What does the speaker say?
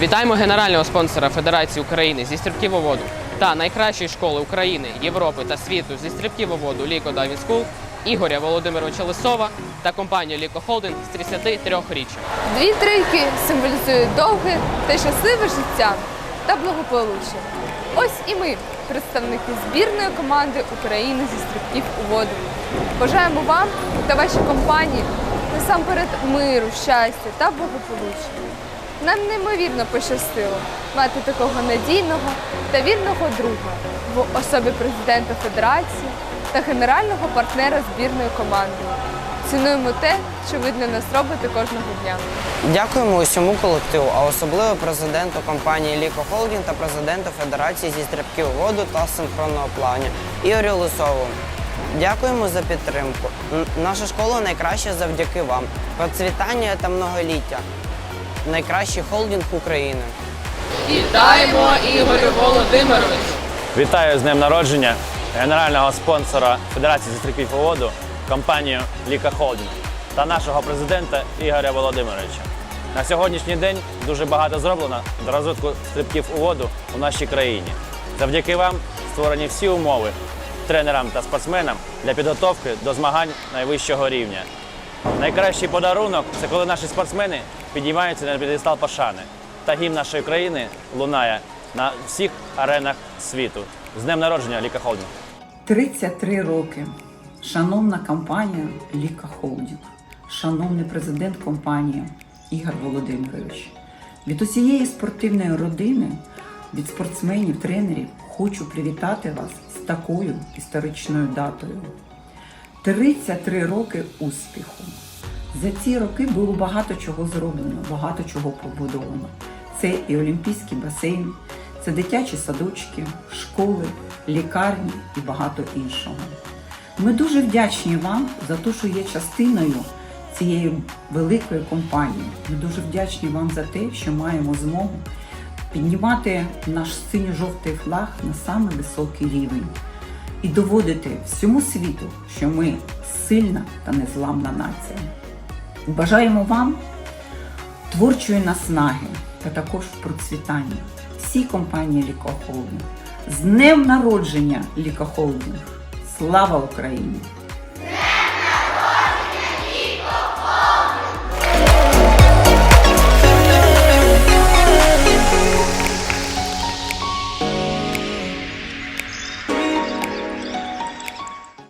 Вітаємо генерального спонсора Федерації України зі стрибків у воду та найкращої школи України, Європи та світу зі стрибків у воду Ліко Дайвінг Скул Ігоря Володимировича Лисова та компанію Ліко Холдинг з 33-річчя. Дві трійки символізують довге та щасливе життя та благополуччя. Ось і ми, представники збірної команди України зі стрибків у воду. Бажаємо вам та вашій компанії насамперед миру, щастя та благополуччя. Нам неймовірно пощастило мати такого надійного та вірного друга в особі президента Федерації та генерального партнера збірної команди. Цінуємо те, що ви для нас робите кожного дня. Дякуємо усьому колективу, а особливо президенту компанії Ліко Холдінг та президенту Федерації зі стрибків воду та синхронного плавання Ігорю Лисову. Дякуємо за підтримку. Наша школа найкраща завдяки вам. Процвітання та многоліття. Найкращий холдинг України. Вітаємо Ігорю Володимировичу! Вітаю з днем народження генерального спонсора Федерації зі стрибків у воду компанію Ліка Холдінг та нашого президента Ігоря Володимировича. На сьогоднішній день дуже багато зроблено для розвитку стрибків у воду у нашій країні. Завдяки вам створені всі умови тренерам та спортсменам для підготовки до змагань найвищого рівня. Найкращий подарунок це коли наші спортсмени підіймаються на п'єдестал пошани. Та гімн нашої країни лунає на всіх аренах світу. З днем народження Ліка Холдінг! 33 роки. Шановна компанія Ліка Холдінг, шановний президент компанії Ігор Володимирович. Від усієї спортивної родини, від спортсменів, тренерів хочу привітати вас з такою історичною датою. 33 роки успіху. За ці роки було багато чого зроблено, багато чого побудовано. Це і Олімпійський басейн, це дитячі садочки, школи, лікарні і багато іншого. Ми дуже вдячні вам за те, що є частиною цієї великої компанії. Ми дуже вдячні вам за те, що маємо змогу піднімати наш синьо-жовтий флаг на самий високий рівень і доводити всьому світу, що ми сильна та незламна нація. Бажаємо вам творчої наснаги та також процвітання всій компанії Ліко Холдинг. З днем народження Ліко Холдинг! Слава Україні!